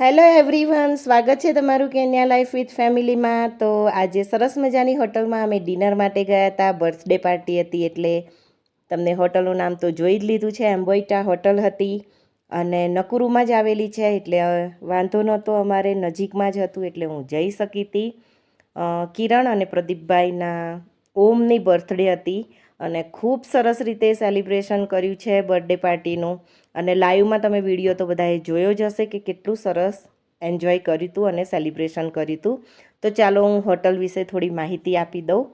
Hello everyone સ્વાગત છે તમારું કેન્યા લાઈફ વિથ ફેમિલીમાં તો આજે સરસ મજાની હોટલમાં અમે ડિનર માટે ગયા હતા. બર્થડે પાર્ટી હતી એટલે તમને હોટલનું નામ તો જોઈ જ લીધું છે. એમ્બોઈટા હોટલ હતી અને નકુરુમાં જ આવેલી છે. એટલે વાંધો નહોતો. અમારે નજીકમાં જ હતું એટલે હું જઈ શકી હતી કિરણ અને પ્રદીપભાઈના ઓમની બર્થડે હતી. અને ખૂબ સરસ રીતે સેલિબ્રેશન કર્યું છે બર્થડે પાર્ટીનું. અને લાઈવમાં તમે વીડિયો તો બધાએ જોયો જ હશે કે કેટલું સરસ એન્જોય કર્યું હતું અને સેલિબ્રેશન કર્યું હતું તો ચાલો હું હોટલ વિશે થોડી માહિતી આપી દઉં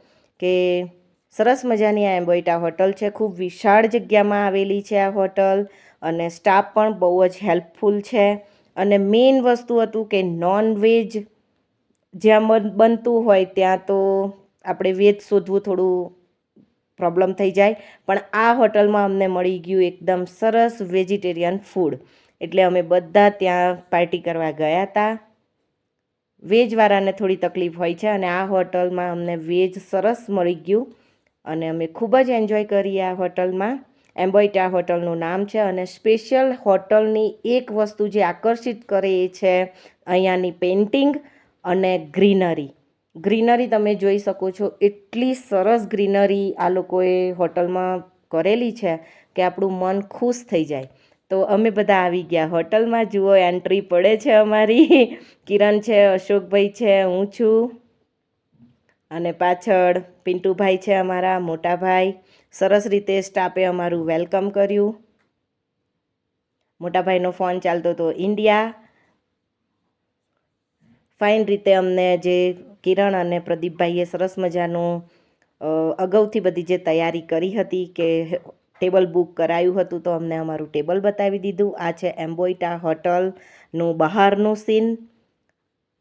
કે સરસ મજાની આ એમ્બોઇટા હોટલ છે. ખૂબ વિશાળ જગ્યામાં આવેલી છે આ હોટલ અને સ્ટાફ પણ બહુ જ હેલ્પફુલ છે. અને મેઇન વસ્તુ હતું કે નોન વેજ જ્યાં બન- બનતું હોય ત્યાં તો આપણે વેજ શોધવું થોડું પ્રોબ્લેમ થઈ જાય. પણ આ હોટલમાં અમને મળી ગયું એકદમ સરસ વેજીટેરિયન ફૂડ. એટલે અમે બધા ત્યાં પાર્ટી કરવા ગયા હતા વેજવાળાને થોડી તકલીફ હોય છે અને આ હોટલમાં અમને વેજ સરસ મળી ગયું. અને અમે ખૂબ જ એન્જોય કરી આ હોટલમાં. એમ્બોઇટા હોટલનું નામ છે અને સ્પેશિયલ હોટલની એક વસ્તુ જે આકર્ષિત કરે એ છે અહીંયાની પેઇન્ટિંગ અને ગ્રીનરી ગ્રીનરી તમે જોઈ શકો છો. એટલી સરસ ગ્રીનરી આ લોકોએ હોટલમાં કરેલી છે કે આપણું મન ખુશ થઈ જાય. તો અમે બધા આવી ગયા. હોટલમાં જુઓ, એન્ટ્રી પડે છે અમારી. કિરણ છે, અશોકભાઈ છે, હું છું. અને પાછળ પિન્ટુભાઈ છે અમારા મોટાભાઈ. સરસ રીતે સ્ટાફે અમારું વેલકમ કર્યું. મોટાભાઈનો ફોન ચાલતો હતો, ઇન્ડિયા. ફાઇન રીતે અમને જે કિરણ અને પ્રદીપભાઈએ સરસ મજાનું અગાઉથી બધી જે તૈયારી કરી હતી કે ટેબલ બુક કરાયું હતું તો અમને અમારું ટેબલ બતાવી દીધું. આ છે એમ્બોઈટા હોટલનું બહારનું સીન.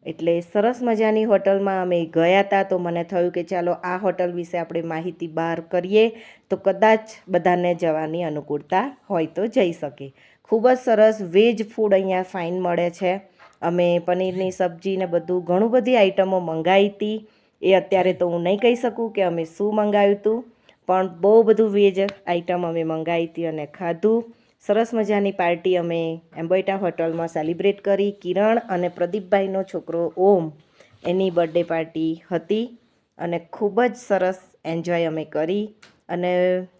એટલે સરસ મજાની હોટલમાં અમે ગયા હતા તો મને થયું કે ચાલો આ હોટલ વિશે આપણે માહિતી બહાર કરીએ તો કદાચ બધાને જવાની અનુકૂળતા હોય તો જઈ શકે. ખૂબ જ સરસ વેજ ફૂડ અહીંયા ફાઇન મળે છે. અમે પનીરની સબ્જી ને બધું ઘણું બધી આઈટમો મંગાવી હતી એ અત્યારે તો હું નહીં કહી શકું કે અમે શું મંગાવ્યું હતું પણ બહુ બધું વેજ આઈટમ અમે મંગાવી હતી અને ખાધું. સરસ મજાની પાર્ટી અમે એમ્બોઈટા હોટલમાં સેલિબ્રેટ કરી. કિરણ અને પ્રદીપભાઈનો છોકરો ઓમ એની બર્થડે પાર્ટી હતી અને ખૂબ જ સરસ એન્જોય અમે કરી. અને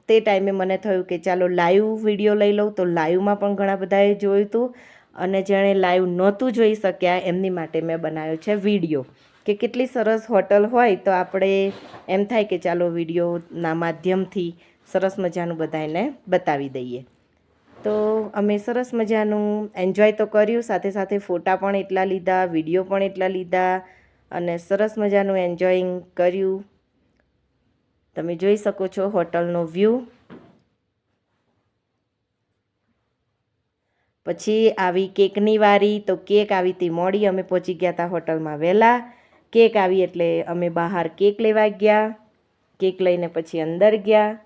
તે ટાઈમે મને થયું કે ચાલો લાઈવ વીડિયો લઈ લઉં તો લાઈવમાં પણ ઘણા બધાએ જોયું હતું અને જેણે લાઈવ નહોતું જોઈ શક્યા, એમની માટે મેં બનાવ્યો છે વીડિયો કે કેટલી સરસ હોટલ હોય તો આપણે એમ થાય કે ચાલો વિડીયોના માધ્યમથી સરસ મજાનું બધાને બતાવી દઈએ. તો અમે સરસ મજાનું એન્જોય તો કર્યું, સાથે સાથે ફોટા પણ એટલા લીધા વીડિયો પણ એટલા લીધા, અને સરસ મજાનું એન્જોયિંગ કર્યું. તમે જોઈ શકો છો હોટલનો વ્યૂ પછી આવી કેકની વારી, તો કેક આવી હતી મોડી, અમે પહોંચી ગયા હતા હોટલમાં વહેલા. કેક આવી એટલે અમે બહાર કેક લેવા ગયા. કેક લઈને પછી અંદર ગયા.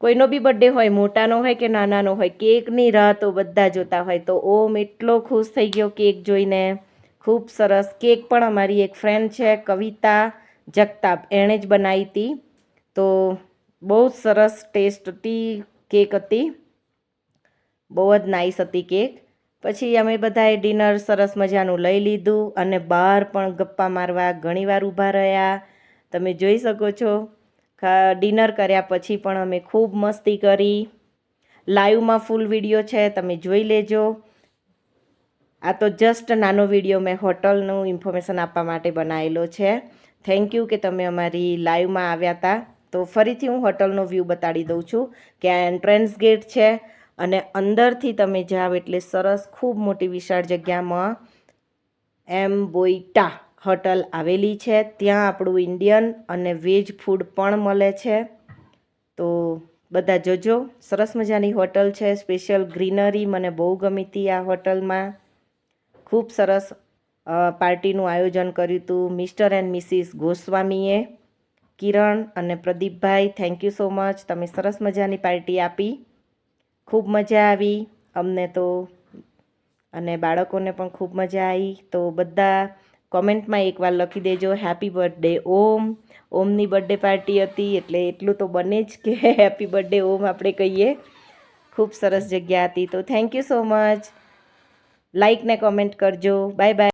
કોઈનો બી બર્થડે હોય, મોટાનો હોય કે નાનાનો હોય, કેકની રાહ તો બધા જોતા હોય. તો ઓમ એટલો ખુશ થઈ ગયો કેક જોઈને. ખૂબ સરસ કેક પણ અમારી એક ફ્રેન્ડ છે, કવિતા જગતાપ. એણે જ બનાવી હતી તો બહુ જ સરસ ટેસ્ટી કેક હતી. બહુ જ નાઇસ હતી કેક. પછી અમે બધાએ ડિનર સરસ મજાનું લઈ લીધું અને બહાર પણ ગપ્પા મારવા ઘણીવાર ઊભા રહ્યા. તમે જોઈ શકો છો. ડિનર કર્યા પછી પણ અમે ખૂબ મસ્તી કરી. લાઈવમાં ફૂલ વીડિયો છે, તમે જોઈ લેજો. આ તો જસ્ટ નાનો વીડિયો મેં હોટલનું ઇન્ફોર્મેશન આપવા માટે બનાવેલો છે. થેન્ક યુ કે તમે અમારી લાઈવમાં આવ્યા હતા. તો ફરીથી હું હોટલનો વ્યૂ બતાડી દઉં છું કે આ એન્ટ્રન્સ ગેટ છે અને અંદરથી તમે જાઓ એટલે સરસ, ખૂબ મોટી વિશાળ જગ્યામાં એમ બોઈટા હોટલ આવેલી છે. ત્યાં આપણું ઇન્ડિયન અને વેજ ફૂડ પણ મળે છે. તો બધા જજો, સરસ મજાની હોટલ છે સ્પેશિયલ ગ્રીનરી મને બહુ ગમી હતી આ હોટલમાં. ખૂબ સરસ પાર્ટીનું આયોજન કર્યું હતું. મિસ્ટર એન્ડ મિસિસ ગોસ્વામીએ કિરણ અને Pradeepbhai thank you so much તમે સરસ મજાની પાર્ટી આપી. ખૂબ મજા આવી અમને તો. અને બાળકોને પણ ખૂબ મજા આવી. તો બધા કોમેન્ટમાં એકવાર લખી દેજો હેપી બર્થડે ઓમ. ઓમની બર્થડે પાર્ટી હતી એટલે એટલું તો બને જ કે હેપી બર્થડે ઓમ, આપણે કહીએ. ખૂબ સરસ જગ્યા હતી. તો thank you so much like ને કોમેન્ટ કરજો. Bye bye